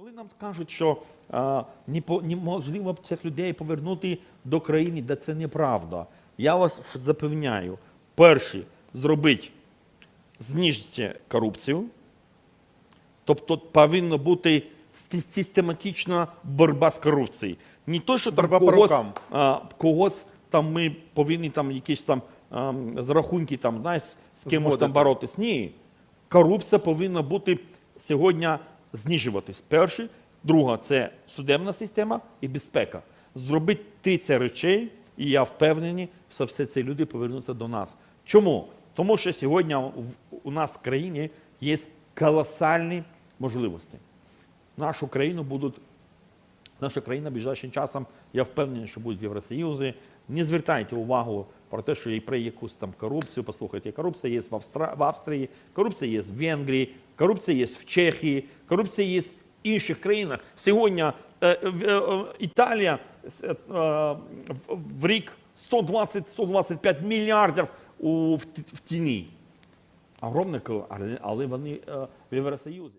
Коли нам кажуть, що а, неможливо цих людей повернути до країни, де це неправда. Я вас запевняю, перше, зробіть, знижте корупцію, тобто повинна бути систематична боротьба з корупцією. Не то, що там когось, а, когось там ми повинні там якісь там а, з рахунки там, знаєш, з кимось там боротись. Ні. Корупція повинна бути сьогодні знижуватись. Перше, друга це судебна система і безпека. Зробити три ці речей, і я впевнений, що все ці люди повернуться до нас. Чому? Тому що сьогодні у нас в країні є колосальні можливості. Нашу країну будуть Наша країна ближайшим часом, я впевнений, що буде в Євросоюзі. Не звертайте увагу про те, що є про якусь там корупцію. Послухайте, корупція є в Австрії, корупція є в Венгрії, корупція є в Чехії, корупція є в інших країнах. Сьогодні е, е, е, Італія в- рік 120-125 мільярдів в, тіні. Огромне, але- вони в Євросоюзі.